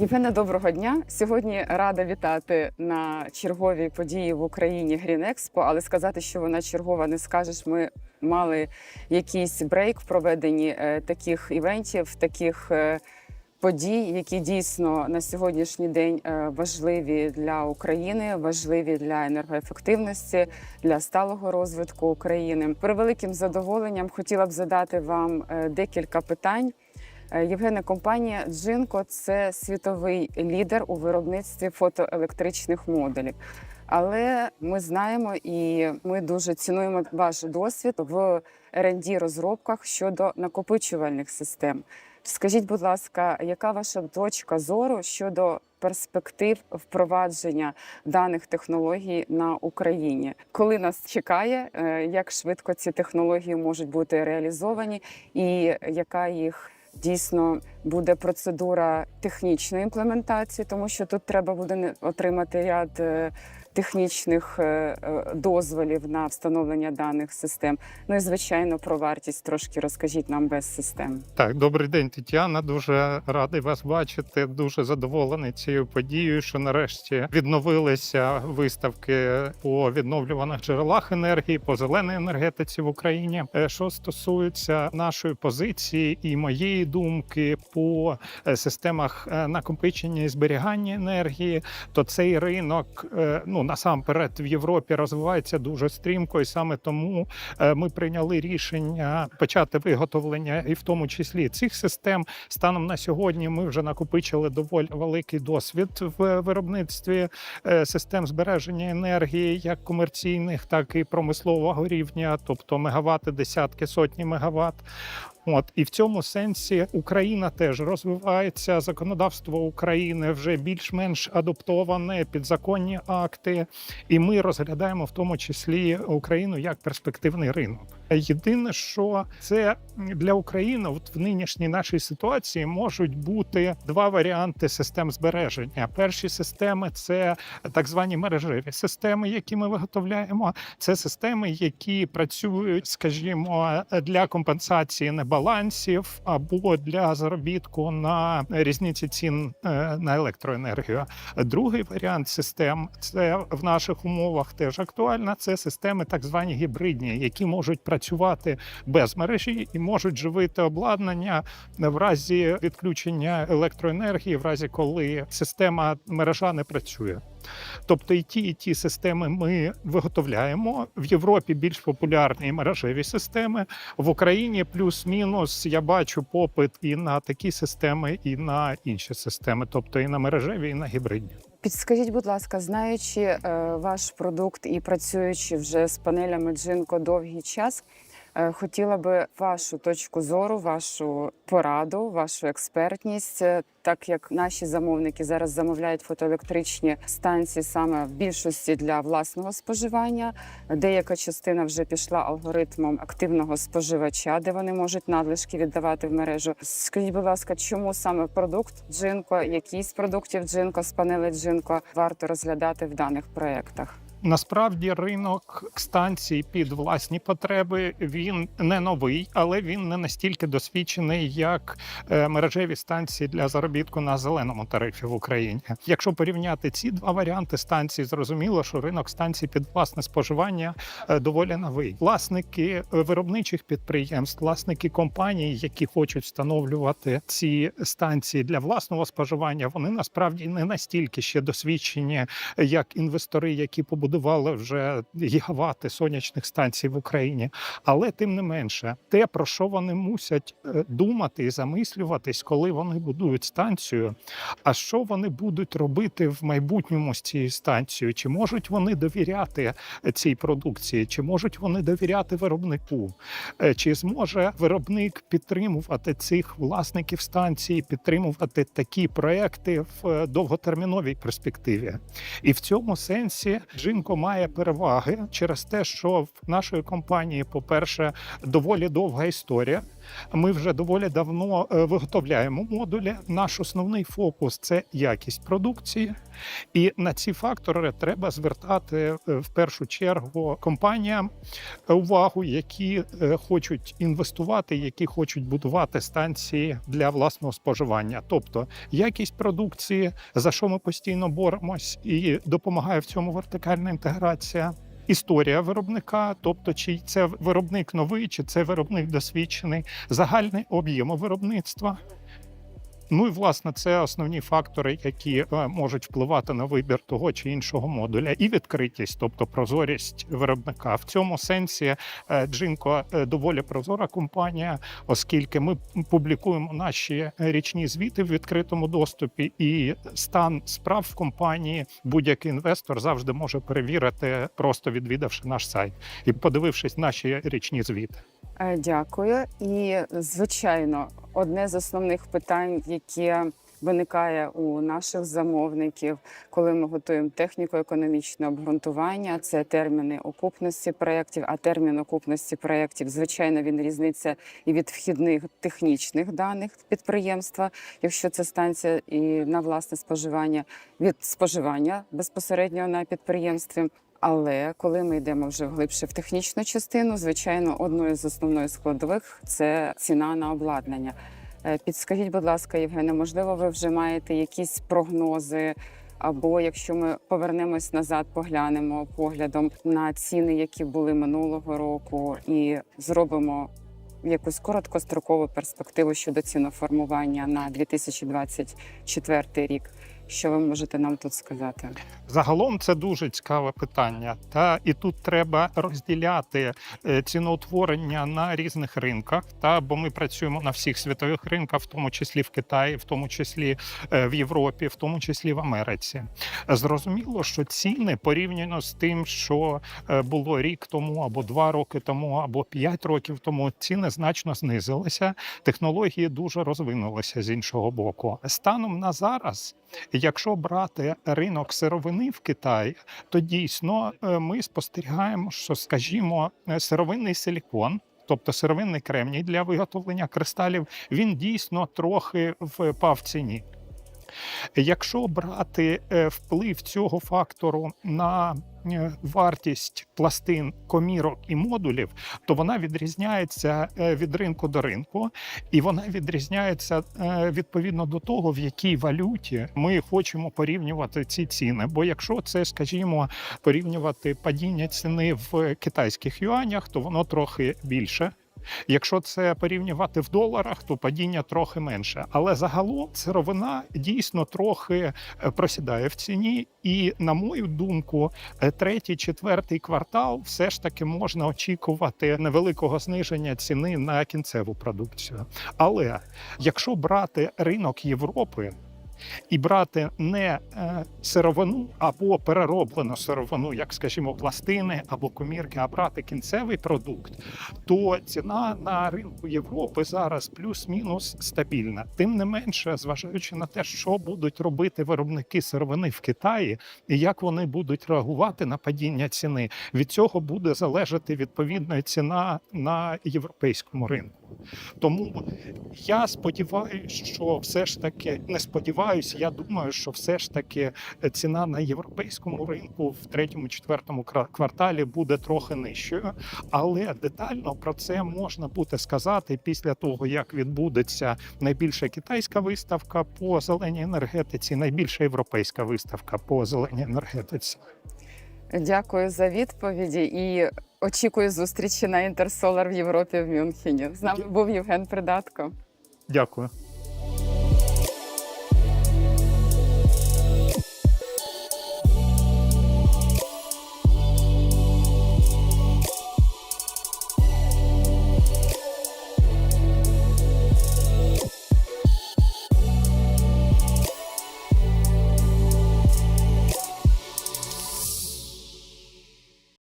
Євгене, доброго дня. Сьогодні рада вітати на черговій події в Україні Green Expo, але сказати, що вона чергова, не скажеш. Ми мали якийсь брейк в проведенні е, таких івентів, таких е, подій, які дійсно на сьогоднішній день е, важливі для України, важливі для енергоефективності, для сталого розвитку України. Превеликим задоволенням хотіла б задати вам декілька питань. Е, Євгене, компанія Джинко це світовий лідер у виробництві фотоелектричних модулів. Але ми знаємо і ми дуже цінуємо ваш досвід в rd розробках щодо накопичувальних систем. Скажіть, будь ласка, яка ваша точка зору щодо перспектив впровадження даних технологій на Україні? Коли нас чекає, е, як швидко ці технології можуть бути реалізовані, і яка їх дійсно буде процедура технічної імплементації, тому що тут треба буде отримати ряд е, технічних е, е, дозволів на встановлення даних систем. Ну і звичайно про вартість трошки розкажіть нам без систем. Так, добрий день, Тетяна. Дуже радий вас бачити. Дуже задоволений цією подією, що нарешті відновилися виставки по відновлюваних джерелах енергії, по зеленій енергетиці в Україні. Е, Що стосується нашої позиції і моєї думки по системах накопичення і зберігання енергії, то цей ринок е, ну насамперед в Європі розвивається дуже стрімко, і саме тому е, ми прийняли рішення почати виготовлення, і в тому числі цих систем. Станом на сьогодні ми вже накопичили доволі великий досвід в виробництві е, систем збереження енергії, як комерційних, так і промислового рівня, тобто мегавати, десятки, сотні мегаватт. От і в цьому сенсі Україна теж розвивається. Законодавство України вже більш-менш адаптоване, підзаконні акти, і ми розглядаємо в тому числі Україну як перспективний ринок. Єдине, що це для України, от в нинішній нашій ситуації, можуть бути два варіанти систем збереження. Перші системи це так звані мережеві системи, які ми виготовляємо. Це системи, які працюють, скажімо, для компенсації небалансів або для заробітку на різниці цін е, на електроенергію. Другий варіант систем це в наших умовах теж актуальна. Це системи так звані гібридні, які можуть працювати без мережі і можуть живити обладнання в разі відключення електроенергії, в разі коли система мережа не працює. Тобто і ті, і ті системи ми виготовляємо в Європі більш популярні мережеві системи. В Україні плюс-мінус я бачу попит і на такі системи, і на інші системи, тобто і на мережеві, і на гібридні. Підскажіть, будь ласка, знаючи е, ваш продукт і працюючи вже з панелями Джинко довгий час, хотіла би вашу точку зору, вашу пораду, вашу експертність, е, так як наші замовники зараз замовляють фотоелектричні станції саме в більшості для власного споживання. Деяка частина вже пішла алгоритмом активного споживача, де вони можуть надлишки віддавати в мережу. Скажіть, будь ласка, чому саме продукт Джинко, якийсь продуктів Джинко з панелей Джинко варто розглядати в даних проєктах? Насправді ринок станцій під власні потреби він не новий, але він не настільки досвідчений, як е, мережеві станції для заробітку на зеленому тарифі в Україні. Якщо порівняти ці два варіанти станцій, зрозуміло, що ринок станцій під власне споживання е, доволі новий. Власники е, виробничих підприємств, власники компаній, які хочуть встановлювати ці станції для власного споживання, вони насправді не настільки ще досвідчені, як інвестори, які побудували вже гігавати сонячних станцій в Україні. Але тим не менше, те про що вони мусять е, думати і замислюватись, коли вони будують станцію. А що вони будуть робити в майбутньому з цією станцією? Чи можуть вони довіряти цій продукції? Чи можуть вони довіряти виробнику? Е, Чи зможе виробник підтримувати цих власників станції, підтримувати такі проекти в е, довготерміновій перспективі? І в цьому сенсі Джинко має переваги через те, що в нашої компанії, по-перше, доволі довга історія. Ми вже доволі давно е, виготовляємо модулі. Наш основний фокус це якість продукції, і на ці фактори треба звертати е, в першу чергу компаніям увагу, які е, хочуть інвестувати, які хочуть будувати станції для власного споживання. Тобто якість продукції, за що ми постійно боремось, і допомагає в цьому вертикальна інтеграція. Історія виробника, тобто чи це виробник новий, чи це виробник досвідчений, загальний об'єм виробництва. Ну і власне це основні фактори, які е, можуть впливати на вибір того чи іншого модуля, і відкритість, тобто прозорість виробника. В цьому сенсі е, Джинко е, доволі прозора компанія, оскільки ми публікуємо наші річні звіти в відкритому доступі, і стан справ в компанії будь-який інвестор завжди може перевірити, просто відвідавши наш сайт і подивившись наші річні звіти. Е, Дякую. І звичайно, одне з основних питань, яке виникає у наших замовників, коли ми готуємо техніко-економічне обґрунтування, це терміни окупності проєктів. А термін окупності проєктів, звичайно, він різниця і від вхідних технічних даних підприємства, якщо це станція і на власне споживання, від споживання безпосередньо на підприємстві. Але коли ми йдемо вже глибше в технічну частину, звичайно, одною з основних складових це ціна на обладнання. Е, Підскажіть, будь ласка, Євгене, можливо, ви вже маєте якісь прогнози? Або якщо ми повернемось назад, поглянемо поглядом на ціни, які були минулого року, і зробимо якусь короткострокову перспективу щодо ціноформування на 2024 рік. Що ви можете нам тут сказати? Загалом це дуже цікаве питання. Та і тут треба розділяти е, ціноутворення на різних ринках. Та бо ми працюємо на всіх світових ринках, в тому числі в Китаї, в тому числі е, в Європі, в тому числі в Америці. Зрозуміло, що ціни порівняно з тим, що е, було рік тому, або два роки тому, або п'ять років тому, ціни значно знизилися. Технології дуже розвинулися з іншого боку. Станом на зараз. Якщо брати ринок сировини в Китаї, то дійсно е, ми спостерігаємо, що, скажімо, е, сировинний силікон. Тобто сировинний кремній для виготовлення кристалів, він дійсно трохи впав в ціні. Якщо брати е, вплив цього фактору на вартість пластин, комірок і модулів, то вона відрізняється е, від ринку до ринку, і вона відрізняється е, відповідно до того, в якій валюті ми хочемо порівнювати ці ціни. Бо якщо це, скажімо, порівнювати падіння ціни в китайських юанях, то воно трохи більше. Якщо це порівнювати в доларах, то падіння трохи менше. Але загалом сировина дійсно трохи е, просідає в ціні, і на мою думку, е, третій, четвертий квартал все ж таки можна очікувати невеликого зниження ціни на кінцеву продукцію. Але якщо брати ринок Європи. І брати не е, сировину або перероблену сировину, як скажімо, пластини або комірки, а брати кінцевий продукт, то ціна на ринку Європи зараз плюс-мінус стабільна. Тим не менше, зважаючи на те, що будуть робити виробники сировини в Китаї, і як вони будуть реагувати на падіння ціни, від цього буде залежати відповідно і ціна на європейському ринку. Тому я сподіваюся, що все ж таки не сподіваюся. Я думаю, що все ж таки ціна на європейському ринку в третьому, четвертому кра- кварталі буде трохи нижчою. Але детально про це можна буде сказати після того, як відбудеться найбільша китайська виставка по зеленій енергетиці, найбільша європейська виставка по зеленій енергетиці. Дякую за відповіді і очікую зустрічі на Інтерсолар в Європі в Мюнхені. З нами був Євген Придатко. Дякую.